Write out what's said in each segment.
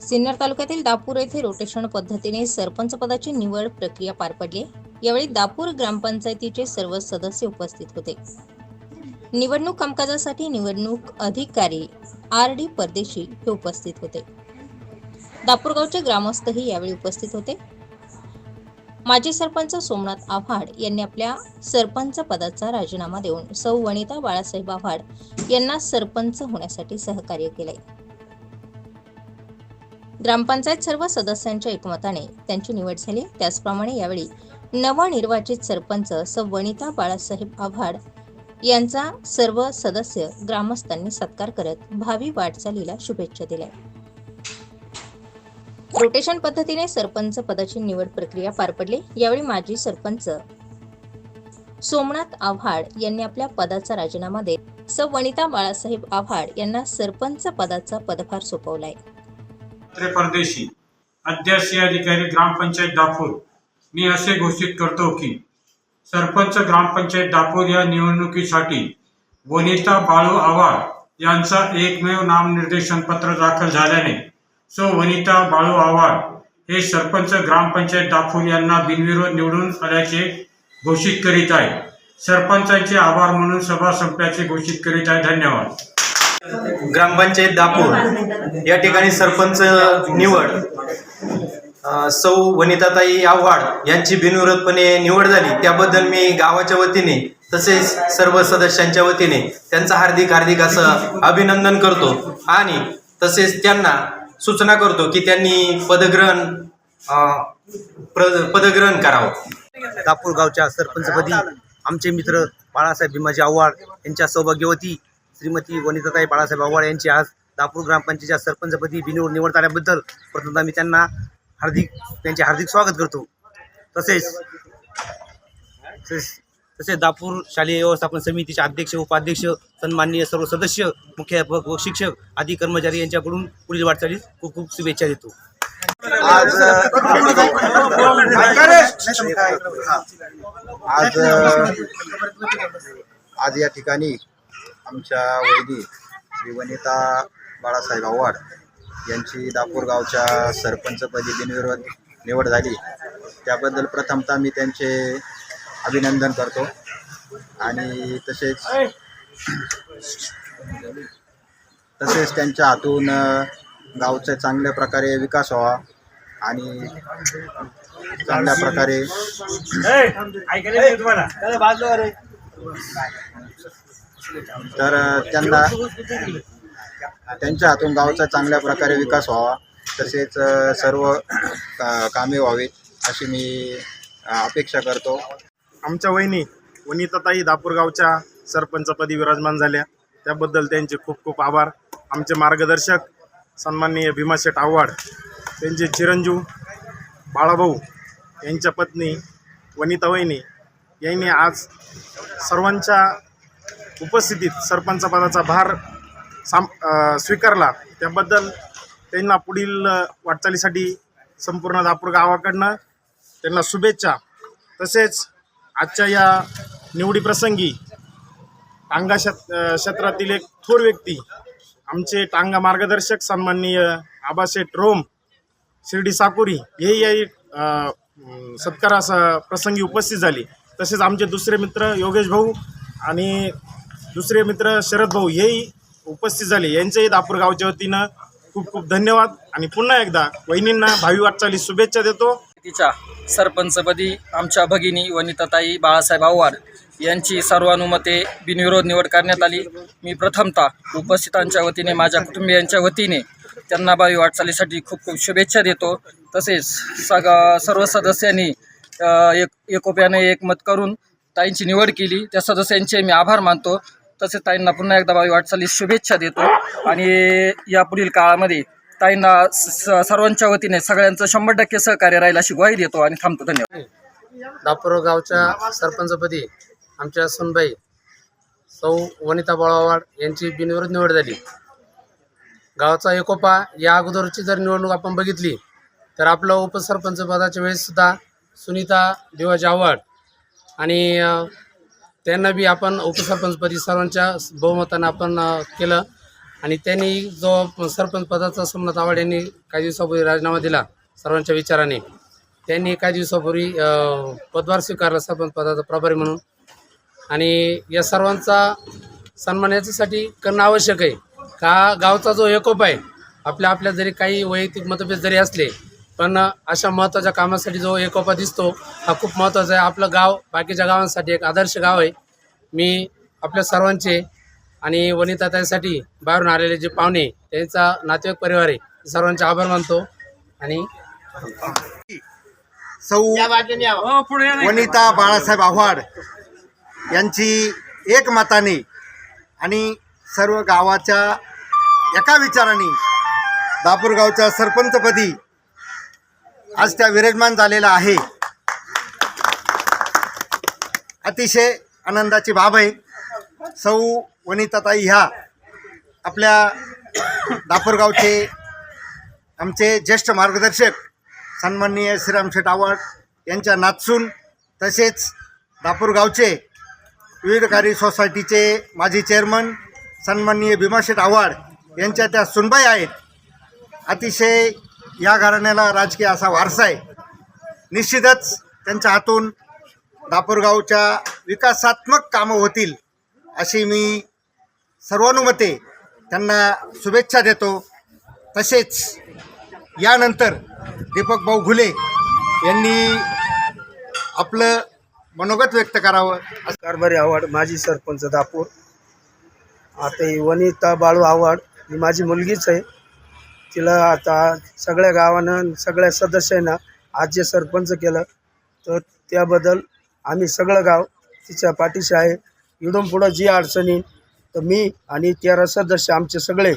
सिन्नर तालुक्यातील दापूर येथे रोटेशन पद्धतीने सरपंच पदाची निवड प्रक्रिया पार पडली. यावेळी दापूर ग्रामपंचायतीचे सर्व सदस्य उपस्थित होते. निवडणूक कामकाजासाठी निवडणूक अधिकारी आर डी परदेशी हे उपस्थित होते. दापूरगावचे ग्रामस्थही यावेळी उपस्थित होते. माजी सरपंच सोमनाथ आव्हाड यांनी आपल्या सरपंच पदाचा राजीनामा देऊन सौ वनिता बाळासाहेब आव्हाड यांना सरपंच होण्यासाठी सहकार्य केले ग्रामपंचायत सर्व सदस्यांच्या एकमताने त्यांची निवड झाली. त्याचप्रमाणे यावेळी नवनिर्वाचित सरपंच स. वनिता बाळासाहेब आव्हाड यांचा सर्व सदस्य ग्रामस्थांनी सत्कार करत भावी वाटचालीला शुभेच्छा दिल्या. रोटेशन पद्धतीने सरपंच पदाची निवड प्रक्रिया पार पडली. यावेळी माजी सरपंच सोमनाथ आव्हाड यांनी आपल्या पदाचा राजीनामा देत सौ. वनिता बाळासाहेब आव्हाड यांना सरपंच पदाचा पदभार सोपवलाय. त्रे परदेशी. अध्यक्षीय अधिकारी ग्रामपंचायत दापोर मी असे घोषित करतो की सरपंच ग्रामपंचायत दापोर या निवडणुकीसाठी वनिता बाळू आव्हाड यांचा एकमेव नामनिर्देशन पत्र दाखल झाल्याने सो वनिता बाळू आव्हाड हे सरपंच ग्रामपंचायत दापोर यांना बिनविरोध निवडून आल्याचे घोषित करीत आहे सरपंचांचे आभार म्हणून सभा संपल्याचे घोषित करीत आहे धन्यवाद. ग्रामपंचायत दापूर या ठिकाणी सरपंच निवड सौ वनिताताई आव्हाड यांची बिनविरोधपणे निवड झाली. त्याबद्दल मी गावाच्या वतीने तसेच सर्व सदस्यांच्या वतीने त्यांचं हार्दिक हार्दिक असं अभिनंदन करतो आणि तसेच त्यांना सूचना करतो की त्यांनी पदग्रहण पदग्रहण करावं. दापूर गावच्या सरपंचपदी आमचे मित्र बाळासाहेब भीमाजी आव्हाड यांच्या सौभाग्यवती श्रीमती वनिताताई बाळासाहेब आव्हाड यांची आज दापूर ग्रामपंचायतीच्या सरपंचपदी बिनविरोध निवड झाल्याबद्दल प्रथमतः मी त्यांना हार्दिक त्यांचे हार्दिक स्वागत करतो. तसेच तसेच तसेच दापूर शालेय व्यवस्थापन समितीचे अध्यक्ष उपाध्यक्ष सन्माननीय सर्व सदस्य मुख्याध्यापक व शिक्षक आदी कर्मचारी यांच्याकडून पुढील वाटचालीस खूप खूप शुभेच्छा देतो. आज आज आज या ठिकाणी आमच्या वैदी श्री वनिता बाळासाहेब आव्हाड यांची दापूर गावच्या सरपंचपदी बिनविरोध निवड झाली. त्याबद्दल प्रथमतः मी त्यांचे अभिनंदन करतो. आणि तसेच तसेच त्यांच्या हातून गावचा चांगल्या प्रकारे विकास व्हावा आणि चांगल्या प्रकारे तर त्यांना त्यांच्या हातून गावचा चांगल्या प्रकारे विकास व्हावा तसेच सर्व कामे व्हावीत अशी मी अपेक्षा करतो. आमच्या वहिनी वनिताताई दापूरगावच्या सरपंचपदी विराजमान झाल्या. त्याबद्दल त्यांचे खूप खूप आभार. आमचे मार्गदर्शक सन्माननीय भीमाशेठ आव्हाड त्यांचे चिरंजीव बाळाभाऊ यांच्या पत्नी वनिता वहिनी यांनी आज सर्वांच्या उपस्थितीत सरपंचपदाचा भार साम स्वीकारला त्याबद्दल त्यांना पुढील वाटचालीसाठी संपूर्ण दापूर गावाकडनं त्यांना शुभेच्छा. तसेच आजच्या या निवडीप्रसंगी टांगा क्षेत क्षेत्रातील एक थोर व्यक्ती आमचे टांगा मार्गदर्शक सन्माननीय आबाशेठ रोम शिर्डी साकुरी हे याही सत्कारा प्रसंगी उपस्थित झाले. तसेच आमचे दुसरे मित्र योगेश भाऊ आणि दुसरे मित्र शरद भाऊ हेही उपस्थित झाले. यांचेही दापूर गावच्या वतीनं खूप खूप धन्यवाद. आणि पुन्हा एकदा वहिनींना भावी वाटचाली शुभेच्छा देतो. तिच्या सरपंचपदी आमच्या भगिनी वनिताताई बाळासाहेब आव्हाड यांची सर्वानुमते बिनविरोध निवड करण्यात आली. मी प्रथमतः उपस्थितांच्या वतीने माझ्या कुटुंबियांच्या वतीने त्यांना भावी वाटचालीसाठी खूप खूप शुभेच्छा देतो. तसेच सग सर्व सदस्यांनी एक एकोप्याने एकमत करून ताईंची निवड केली. त्या सदस्यांचे मी आभार मानतो. तसेच ताईंना पुन्हा एकदा भावी वाटचालीस शुभेच्छा देतो. आणि यापुढील काळामध्ये ताईंना स- स- सर्वांच्या वतीने सगळ्यांचं शंभर टक्के सहकार्य राहील अशी ग्वाही देतो आणि थांबतो. धन्यवाद. दापूर गावच्या सरपंचपदी आमच्या सुनबाई सौ वनिता बाळावाड यांची बिनविरोध निवड झाली. गावचा एकोपा या अगोदरची जर निवडणूक आपण बघितली तर आपलं उपसरपंच पदाच्या वेळेस सुद्धा सुनीता दिवाजी आव्हाड आणि त्यांना बी आपण उपसरपंचपदी सर्वांच्या बहुमतानं आपण केलं. आणि त्यांनी जो सरपंच पदाचा सोमनाथ आव्हाड यांनी काही दिवसापूर्वी राजीनामा दिला सर्वांच्या विचाराने त्यांनी काही दिवसापूर्वी पदभार स्वीकारला सरपंच पदाचा प्रभारी म्हणून. आणि या सर्वांचा सन्मान याच्यासाठी करणं आवश्यक आहे. का गावचा जो एकोप आहे आपल्या आपल्या जरी काही वैयक्तिक मतभेद जरी असले पण अशा महत्त्वाच्या कामासाठी जो एकोपा दिसतो हा खूप महत्त्वाचा आहे. आपलं गाव बाकीच्या गावांसाठी एक आदर्श गाव आहे. मी आपल्या सर्वांचे आणि वनिताताईसाठी बाहेरून आलेले जे पाहुणे त्यांचा नातेवाईक परिवार आहे सर्वांचे आभार मानतो आणि सौ वनिता बाळासाहेब आव्हाड यांची एक मताने आणि सर्व गावाच्या एका विचाराने दापूरगावच्या सरपंचपदी आज त्या विराजमान झालेला आहे. अतिशय आनंदाची बाब आहे. सौ वनिताताई ह्या आपल्या दापूरगावचे आमचे ज्येष्ठ मार्गदर्शक सन्माननीय श्रीराम शेठ आव्हाड यांच्या नाचसून तसेच दापूरगावचे विविधकारी सोसायटीचे माजी चेअरमन सन्माननीय भीमाशेठ आव्हाड यांच्या त्या सुनबाई आहेत. अतिशय या घराण्याला राजकीय असा वारसा आहे. निश्चितच त्यांच्या हातून दापूरगावच्या विकासात्मक कामं होतील अशी मी सर्वानुमते त्यांना शुभेच्छा देतो. तसेच यानंतर दीपक भाऊ घुले यांनी आपलं मनोगत व्यक्त करावं. कारभारी आव्हाड माजी सरपंच दापूर आता ही वनिता बाळू आव्हाड ही माझी मुलगीच आहे. तिला आता सगळ्या गावानं सगळ्या सदस्यांना आज जे सरपंच केलं. तर त्याबद्दल आम्ही सगळं गाव तिच्या पाठीशी आहे. इडून पुढं जी अडचणी तर मी आणि तेरा सदस्य आमचे सगळे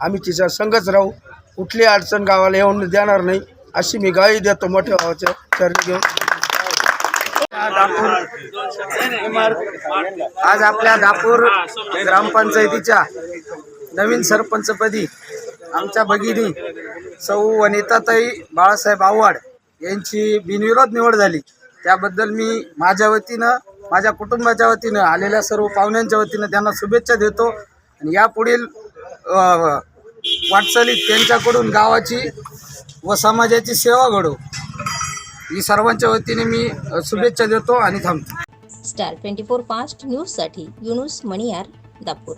आम्ही तिच्या संगच राहू. कुठली अडचण गावाला येऊन देणार नाही अशी मी गावी देतो मोठ्या भावाच्या चरणी घेऊन. आज आपल्या दापूर ग्रामपंचायतीच्या नवीन सरपंचपदी आमच्या भगिनी सौ वनिताताई बाळासाहेब आव्हाड यांची बिनविरोध निवड झाली. त्याबद्दल मी माझ्या वतीनं माझ्या कुटुंबाच्या वतीनं आलेल्या सर्व पाहुण्यांच्या वतीनं त्यांना शुभेच्छा देतो. आणि यापुढील वाटचालीत त्यांच्याकडून गावाची व समाजाची सेवा घडो. ही सर्वांच्या वतीने मी शुभेच्छा देतो आणि थांबतो. स्टार ट्वेंटी फोर फास्ट न्यूजसाठी युनुस मणियार दापूर.